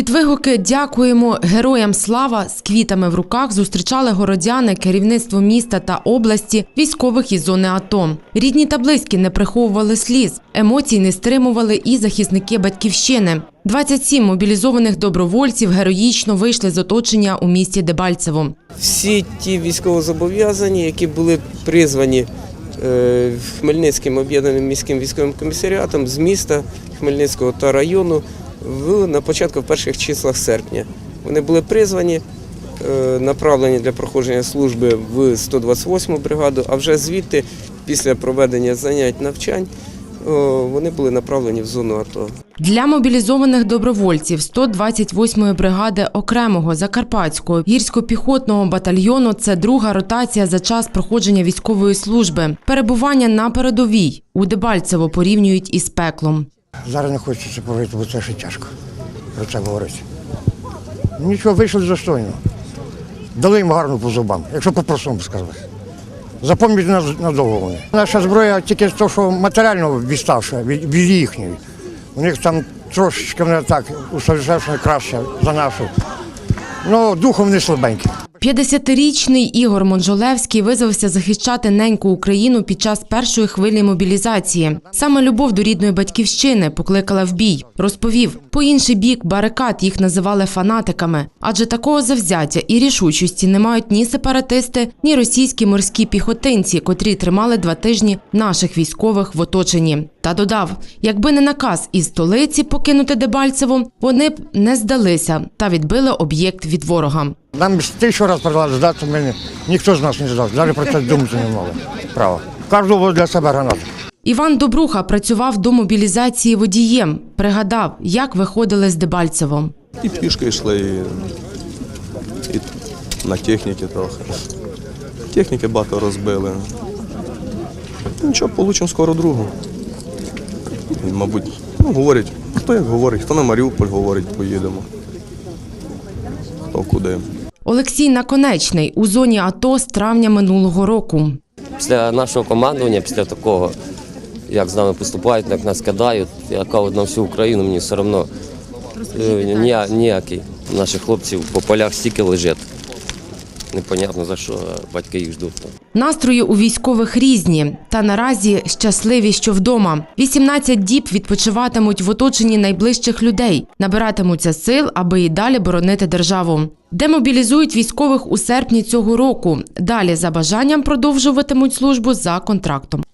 Під вигуки Дякуємо героям слава з квітами в руках зустрічали городяни, керівництво міста та області, військових із зони АТО. Рідні та близькі не приховували сліз. Емоцій не стримували і захисники батьківщини. 27 мобілізованих добровольців героїчно вийшли з оточення у місті Дебальцево. всі ті військовозобов'язані, які були призвані е, Хмельницьким об'єднаним міським військовим комісаріатом з міста Хмельницького та району в, на початку в перших числах серпня. Вони були призвані, е, направлені для проходження служби в 128-му бригаду, а вже звідти, після проведення занять навчань, о, вони були направлені в зону АТО. Для мобілізованих добровольців 128-ї бригади окремого Закарпатського гірсько-піхотного батальйону це друга ротація за час проходження військової служби. Перебування на передовій у Дебальцево порівнюють із пеклом. Зараз не хочеться поговорити, бо це ще тяжко про це говорити. Нічого, вийшли достойно. Дали їм гарно по зубам, якщо по-простому сказати. Запам'ятати нас надовго вони. Наша зброя тільки того, що матеріально відставша від, їхньої. У них там трошечки вони так усовершенствовано краще за нашу. Ну, духом не слабенькі. 50-річний Ігор Монжолевський визвався захищати неньку Україну під час першої хвилі мобілізації. Саме любов до рідної батьківщини покликала в бій. Розповів, по інший бік барикад їх називали фанатиками, адже такого завзяття і рішучості не мають ні сепаратисти, ні російські морські піхотинці, котрі тримали два тижні наших військових в оточенні. Та додав, якби не наказ із столиці покинути Дебальцево, вони б не здалися та відбили об'єкт від ворога. Нам тисячу разів предлагали здати, ми ніхто з нас не здав. Навіть про це думати не мали. Право. Кожного для себе гранат. Іван Добруха працював до мобілізації водієм. Пригадав, як виходили з Дебальцево. І пішки йшли, і, і на техніки трохи. Техніки багато розбили. Нічого, получимо скоро другу. Мабуть, ну, говорять, хто як говорить, хто на Маріуполь говорить, поїдемо. Хто куди. Олексій Наконечний у зоні АТО з травня минулого року. Після нашого командування, після такого, як з нами поступають, як нас кидають, я кажу на всю Україну, мені все одно е, нія- ніякий. Наших хлопців по полях стільки лежать. Непонятно за що батьки їх ждуть. Настрої у військових різні, та наразі щасливі, що вдома. 18 діб відпочиватимуть в оточенні найближчих людей, набиратимуться сил, аби і далі боронити державу. Демобілізують військових у серпні цього року. Далі за бажанням продовжуватимуть службу за контрактом.